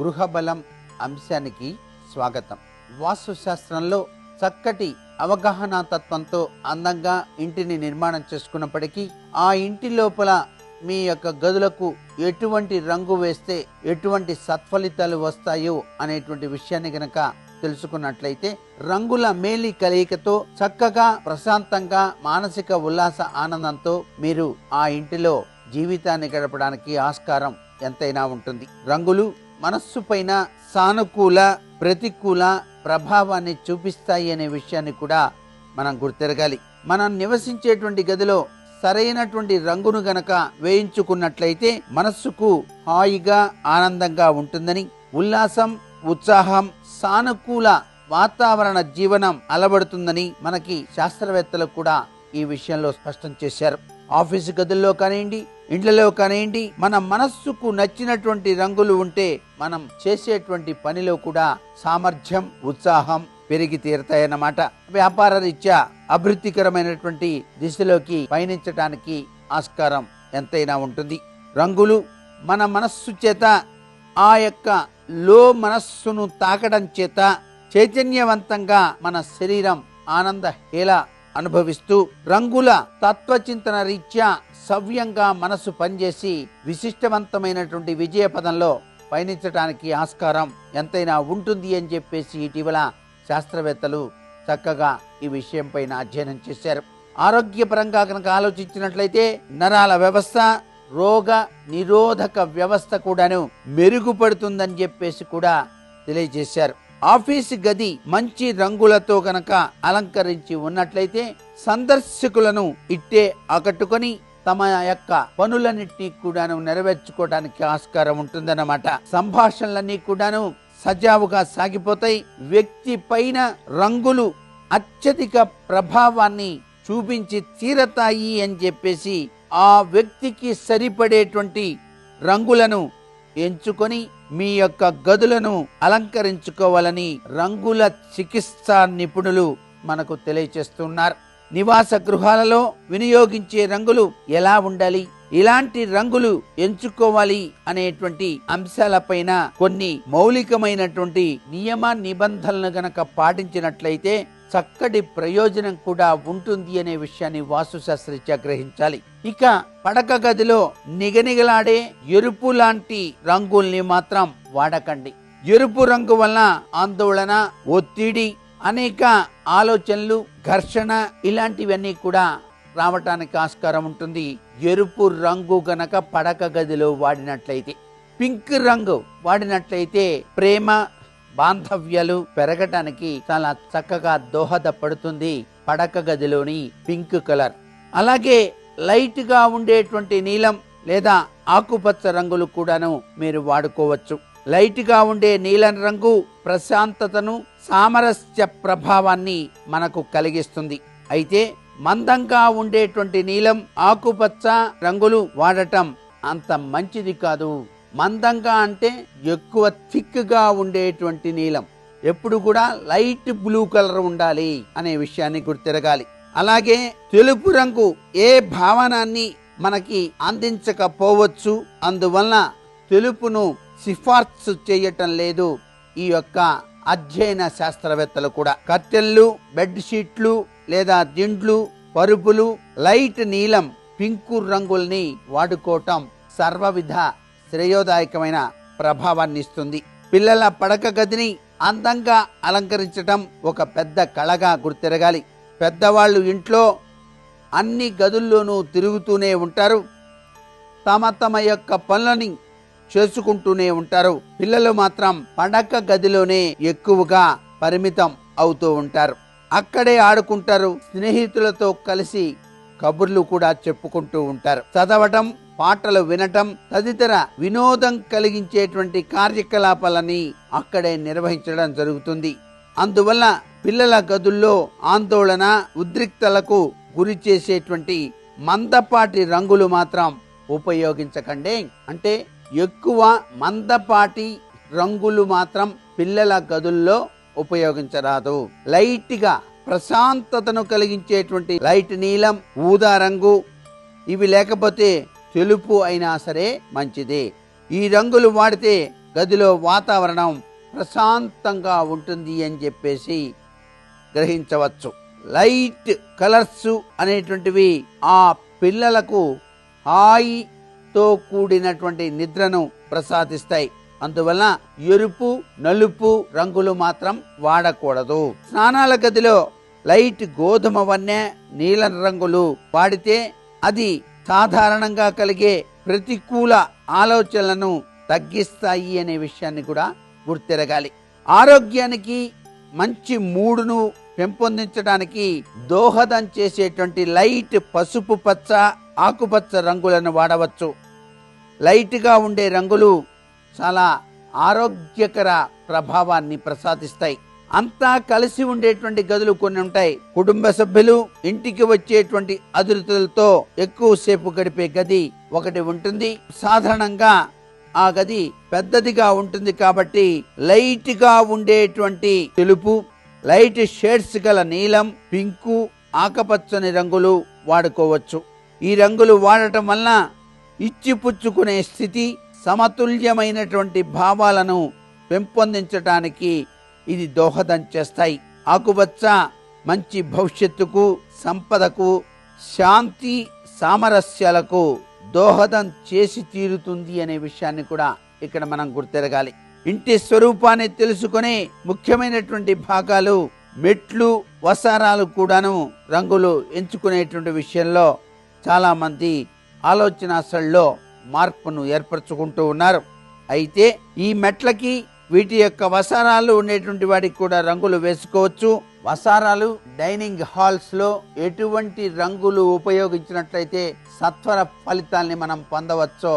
గృహబలం అంశానికి స్వాగతం. వాస్తుశాస్త్రంలో చక్కటి అవగాహన తత్వంతో అందంగా ఇంటిని నిర్మాణం చేసుకున్నప్పటికీ ఆ ఇంటి లోపల మీ యొక్క గదులకు ఎటువంటి రంగు వేస్తే ఎటువంటి సత్ఫలితాలు వస్తాయో అనేటువంటి విషయాన్ని గనక తెలుసుకున్నట్లయితే రంగుల మేలి కలయికతో చక్కగా ప్రశాంతంగా మానసిక ఉల్లాస ఆనందంతో మీరు ఆ ఇంటిలో జీవితాన్ని గడపడానికి ఆస్కారం ఎంతైనా ఉంటుంది. రంగులు మనస్సు పైన సానుకూల ప్రతికూల ప్రభావాన్ని చూపిస్తాయి అనే విషయాన్ని కూడా మనం గుర్తెరగాలి. మనం నివసించేటువంటి గదిలో సరైనటువంటి రంగును గనక వేయించుకున్నట్లయితే మనస్సుకు హాయిగా ఆనందంగా ఉంటుందని ఉల్లాసం ఉత్సాహం సానుకూల వాతావరణ జీవనం అలవడుతుందని మనకి శాస్త్రవేత్తలు కూడా ఈ విషయంలో స్పష్టం చేశారు. ఆఫీసు గదుల్లో కానివ్వండి ఇండ్లలో కానివ్వండి మన మనస్సుకు నచ్చినటువంటి రంగులు ఉంటే మనం చేసేటువంటి పనిలో కూడా సామర్థ్యం ఉత్సాహం పెరిగి తీరుతాయన్నమాట. వ్యాపార రీత్యా అభివృద్ధికరమైనటువంటి దిశలోకి పయనించడానికి ఆస్కారం ఎంతైనా ఉంటుంది. రంగులు మన మనస్సు చేత ఆ యొక్క లో మనస్సును తాకడం చేత చైతన్యవంతంగా మన శరీరం ఆనంద హేళ అనుభవిస్తూ రంగుల తత్వచింతన రీత్యా సవ్యంగా మనసు పనిచేసి విశిష్టవంతమైనటువంటి విజయ పదంలో పయనించడానికి ఆస్కారం ఎంతైనా ఉంటుంది అని చెప్పేసి ఇటీవల శాస్త్రవేత్తలు చక్కగా ఈ విషయంపైన అధ్యయనం చేశారు. ఆరోగ్యపరంగా కనుక ఆలోచించినట్లయితే నరాల వ్యవస్థ రోగ నిరోధక వ్యవస్థ కూడాను మెరుగుపడుతుందని చెప్పేసి కూడా తెలియజేశారు. ఆఫీసు గది మంచి రంగులతో గనక అలంకరించి ఉన్నట్లయితే సందర్శకులను ఇట్టే ఆకట్టుకొని తమ యొక్క పనులన్నిటినీ కూడాను నెరవేర్చుకోవడానికి ఆస్కారం ఉంటుందన్నమాట. సంభాషణలన్నీ కూడాను సజావుగా సాగిపోతాయి. వ్యక్తి పైన రంగులు అత్యధిక ప్రభావాన్ని చూపించి తీరతాయి అని చెప్పేసి ఆ వ్యక్తికి సరిపడేటువంటి రంగులను ఎంచుకొని మీ యొక్క గదులను అలంకరించుకోవాలని రంగుల చికిత్సా నిపుణులు మనకు తెలియచేస్తున్నారు. నివాస గృహాలలో వినియోగించే రంగులు ఎలా ఉండాలి? ఇలాంటి రంగులు ఎంచుకోవాలి అనేటువంటి అంశాలపైన కొన్ని మౌలికమైనటువంటి నియమ నిబంధనలను గనక పాటించినట్లయితే చక్కటి ప్రయోజనం కూడా ఉంటుంది అనే విషయాన్ని వాస్తుశాస్త్రరీత్యా గ్రహించాలి. ఇక పడక గదిలో నిగనిగలాడే ఎరుపు లాంటి రంగుల్ని మాత్రం వాడకండి. ఎరుపు రంగు వల్ల ఆందోళన ఒత్తిడి అనేక ఆలోచనలు ఘర్షణ ఇలాంటివన్నీ కూడా రావటానికి ఆస్కారం ఉంటుంది. ఎరుపు రంగు గనక పడక గదిలో వాడినట్లయితే పింక్ రంగు వాడినట్లయితే ప్రేమ బాంధవ్యాలు పెరగటానికి చాలా చక్కగా దోహదపడుతుంది పడక గదిలోని పింక్ కలర్. అలాగే లైట్గా ఉండేటువంటి నీలం లేదా ఆకుపచ్చ రంగులు కూడాను మీరు వాడుకోవచ్చు. లైట్గా ఉండే నీలం రంగు ప్రశాంతతను సామరస్య ప్రభావాన్ని మనకు కలిగిస్తుంది. అయితే మందంగా ఉండేటువంటి నీలం ఆకుపచ్చ రంగులు వాడటం అంత మంచిది కాదు. మందంగా అంటే ఎక్కువ థిక్గా ఉండేటువంటి నీలం. ఎప్పుడు కూడా లైట్ బ్లూ కలర్ ఉండాలి అనే విషయాన్ని గుర్తిరగాలి. అలాగే తెలుపు రంగు ఏ భావనాన్ని మనకి అందించకపోవచ్చు అందువలన తెలుపును సిఫార్సు చేయటం లేదు ఈ యొక్క అధ్యయన శాస్త్రవేత్తలు కూడా. కట్టెళ్ళు బెడ్షీట్లు లేదా దిండ్లు పరుపులు లైట్ నీలం పింకు రంగుల్ని వాడుకోవటం సర్వవిధ శ్రేయోదాయకమైన ప్రభావాన్ని ఇస్తుంది. పిల్లల పడక గదిని అందంగా అలంకరించటం ఒక పెద్ద కళగా గుర్తిరగాలి. పెద్దవాళ్ళు ఇంట్లో అన్ని గదుల్లోనూ తిరుగుతూనే ఉంటారు. తమ తమ యొక్క పనులని చేసుకుంటూనే ఉంటారు. పిల్లలు మాత్రం పడక గదిలోనే ఎక్కువగా పరిమితం అవుతూ ఉంటారు. అక్కడే ఆడుకుంటారు. స్నేహితులతో కలిసి కబుర్లు కూడా చెప్పుకుంటూ ఉంటారు. చదవటం పాటలు వినటం తదితర వినోదం కలిగించేటువంటి కార్యకలాపాలని అక్కడే నిర్వహించడం జరుగుతుంది. అందువల్ల పిల్లల గదుల్లో ఆందోళన ఉద్రిక్తలకు గురి చేసేటువంటి మందపాటి రంగులు మాత్రం ఉపయోగించకండి. అంటే ఎక్కువ మందపాటి రంగులు మాత్రం పిల్లల గదుల్లో ఉపయోగించరాదు. లైట్గా ప్రశాంతతను కలిగించేటువంటి లైట్ నీలం ఊదా రంగు ఇవి లేకపోతే తెలుపు అయినా సరే మంచిది. ఈ రంగులు వాడితే గదిలో వాతావరణం ప్రశాంతంగా ఉంటుంది అని చెప్పేసి గ్రహించవచ్చు. లైట్ కలర్స్ అనేటువంటివి ఆ పిల్లలకు హాయితో కూడినటువంటి నిద్రను ప్రసాదిస్తాయి. అందువలన ఎరుపు నలుపు రంగులు మాత్రం వాడకూడదు. స్నానాల గదిలో లైట్ గోధుమ వన్నె నీలం రంగులు వాడితే అది సాధారణంగా కలిగే ప్రతికూల ఆలోచనలను తగ్గిస్తాయి అనే విషయాన్ని కూడా గుర్తిరగాలి. ఆరోగ్యానికి మంచి మూడును పెంపొందించడానికి దోహదం చేసేటువంటి లైట్ పసుపు పచ్చ ఆకుపచ్చ రంగులను వాడవచ్చు. లైట్గా ఉండే రంగులు చాలా ఆరోగ్యకర ప్రభావాన్ని ప్రసాదిస్తాయి. అంతా కలిసి ఉండేటువంటి గదులు కొన్ని ఉంటాయి. కుటుంబ సభ్యులు ఇంటికి వచ్చేటువంటి అతిథులతో ఎక్కువసేపు గడిపే గది ఒకటి ఉంటుంది. సాధారణంగా ఆ గది పెద్దదిగా ఉంటుంది కాబట్టి లైట్గా ఉండేటువంటి తెలుపు లైట్ షేడ్స్ గల నీలం పింకు ఆకపచ్చని రంగులు వాడుకోవచ్చు. ఈ రంగులు వాడటం వలన ఇచ్చిపుచ్చుకునే స్థితి సమతుల్యమైనటువంటి భావాలను పెంపొందించటానికి ఇది దోహదం చేస్తాయి. ఆకుపచ్చ మంచి భవిష్యత్తుకు సంపదకు శాంతి సామరస్యాలకు దోహదం చేసి తీరుతుంది అనే విషయాన్ని కూడా ఇక్కడ మనం గుర్తెరగాలి. ఇంటి స్వరూపాన్ని తెలుసుకునే ముఖ్యమైనటువంటి భాగాలు మెట్లు వసారాలు కూడాను రంగులు ఎంచుకునేటువంటి విషయంలో చాలామంది ఆలోచనాశల్లో మార్పును ఏర్పరచుకుంటూ ఉన్నారు. అయితే ఈ మెట్లకి వీటి యొక్క వసారాలు ఉండేటువంటి వాటికి కూడా రంగులు వేసుకోవచ్చు. వసారాలు డైనింగ్ హాల్స్లో ఎటువంటి రంగులు ఉపయోగించినట్లయితే సత్వర ఫలితాల్ని మనం పొందవచ్చో